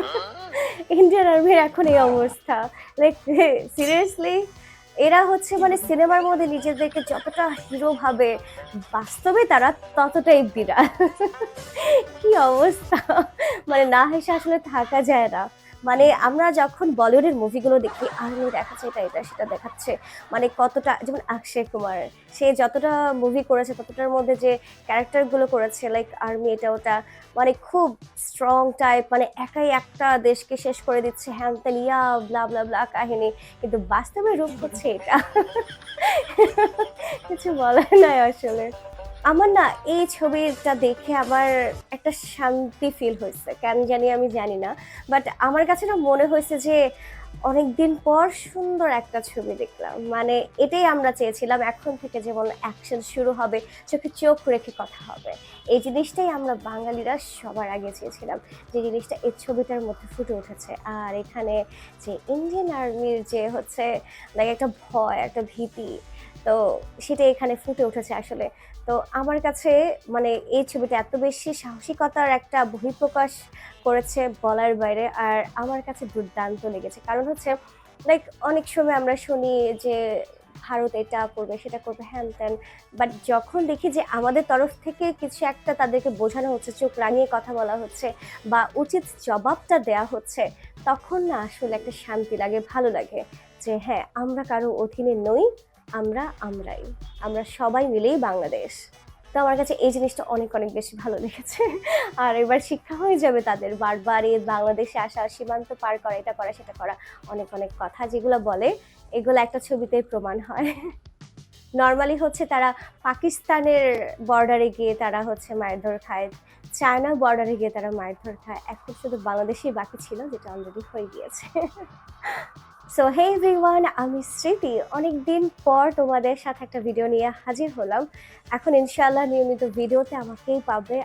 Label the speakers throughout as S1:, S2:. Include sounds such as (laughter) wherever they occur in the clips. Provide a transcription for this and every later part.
S1: (laughs) Indian আর্মির এখন এই অবস্থা। লাইক সিরিয়াসলি এরা হচ্ছে মানে সিনেমার মধ্যে নিজেদেরকে যতটা হিরো ভাবে বাস্তবে তারা ততটাই বিরাট (laughs) কি অবস্থা? মানে না হেসে আসলে থাকা যায় না। মানে আমরা যখন বলিউডের মুভিগুলো দেখি আর্মি দেখাচ্ছে এটা এটা, সেটা দেখাচ্ছে মানে কতটা, যেমন অক্ষয় কুমার, সে যতটা মুভি করেছে, ততটার মধ্যে যে ক্যারেক্টারগুলো করেছে লাইক আর্মি এটা, ওটা মানে খুব স্ট্রং টাইপ মানে একাই একটা দেশকে শেষ করে দিচ্ছে হ্যান ত্যান ইয়া ব্লা ব্লা ব্লা কাহিনী, কিন্তু বাস্তবে রূপ হচ্ছে এটা। (laughs) কিছু বলার নাই আসলে। আমার না এই ছবিটা দেখে আমার একটা শান্তি ফিল হয়েছে। কেন জানি আমি জানি না। বাট আমার কাছে না মনে হয়েছে যে অনেকদিন পর সুন্দর একটা ছবি দেখলাম। মানে এটাই আমরা চেয়েছিলাম, এখন থেকে যেমন অ্যাকশন শুরু হবে, চোখে চোখ রেখে কথা হবে। এই জিনিসটাই আমরা বাঙালিরা সবার আগে চেয়েছিলাম যে জিনিসটা এই ছবিটার মধ্যে ফুটে উঠেছে। আর এখানে যে ইন্ডিয়ান আর্মির যে হচ্ছে লাইক একটা ভয়, একটা ভীতি তো সেটা এখানে ফুটে উঠেছে আসলে। তো আমার কাছে মানে এই ছবিটা এত বেশি সাহসিকতার একটা বহিঃপ্রকাশ করেছে বলার বাইরে আর আমার কাছে দুর্দান্ত লেগেছে। কারণ হচ্ছে লাইক অনেক সময় আমরা শুনি যে ভারত এটা করবে, সেটা করবে, হ্যান ত্যান। বাট যখন দেখি যে আমাদের তরফ থেকে কিছু একটা তাদেরকে বোঝানো হচ্ছে, চোখ রাঙিয়ে কথা বলা হচ্ছে বা উচিত জবাবটা দেয়া হচ্ছে, তখন না আসলে একটা শান্তি লাগে, ভালো লাগে যে হ্যাঁ আমরা কারও অধীনে নই আমরা আমরাই। আমরা সবাই মিলেই বাংলাদেশ। তো আমার কাছে এই জিনিসটা অনেক অনেক বেশি ভালো লেগেছে। আর এবার শিক্ষা হয়ে যাবে তাদের বারবার বাংলাদেশে আসা, সীমান্ত পার করা, এটা করা, সেটা করা অনেক অনেক কথা যেগুলো বলে, এগুলো একটা ছবিতে প্রমাণ হয়। নর্মালি হচ্ছে তারা পাকিস্তানের বর্ডারে গিয়ে তারা হচ্ছে মারধর খায়। চায়না বর্ডারে গিয়ে তারা মারধর খায়। এখন শুধু বাংলাদেশেই বাকি ছিল, যেটা অলরেডি হয়ে গিয়েছে। সো হে এভরিওয়ান আমি স্মৃতি। অনেক দিন পর তোমাদের সাথে একটা ভিডিও নিয়ে হাজির হলাম। এখন ইনশাআল্লাহ নিয়মিত ভিডিওতে আমাকেই পাবে।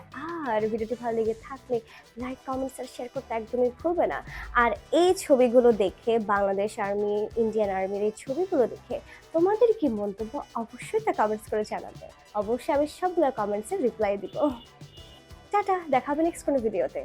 S1: আর ভিডিওটি ভালো লেগে থাকলে লাইক কমেন্টস আর শেয়ার করতে একদমই ভুলবে না। আর এই ছবিগুলো দেখে, বাংলাদেশ আর্মি ইন্ডিয়ান আর্মির এই ছবিগুলো দেখে তোমাদের কি মন্তব্য, অবশ্যই তা কমেন্টস করে জানাবে। অবশ্যই আমি সবগুলো কমেন্টসে রিপ্লাই দিব। টাটা দেখাবে নেক্সট কোনো ভিডিওতে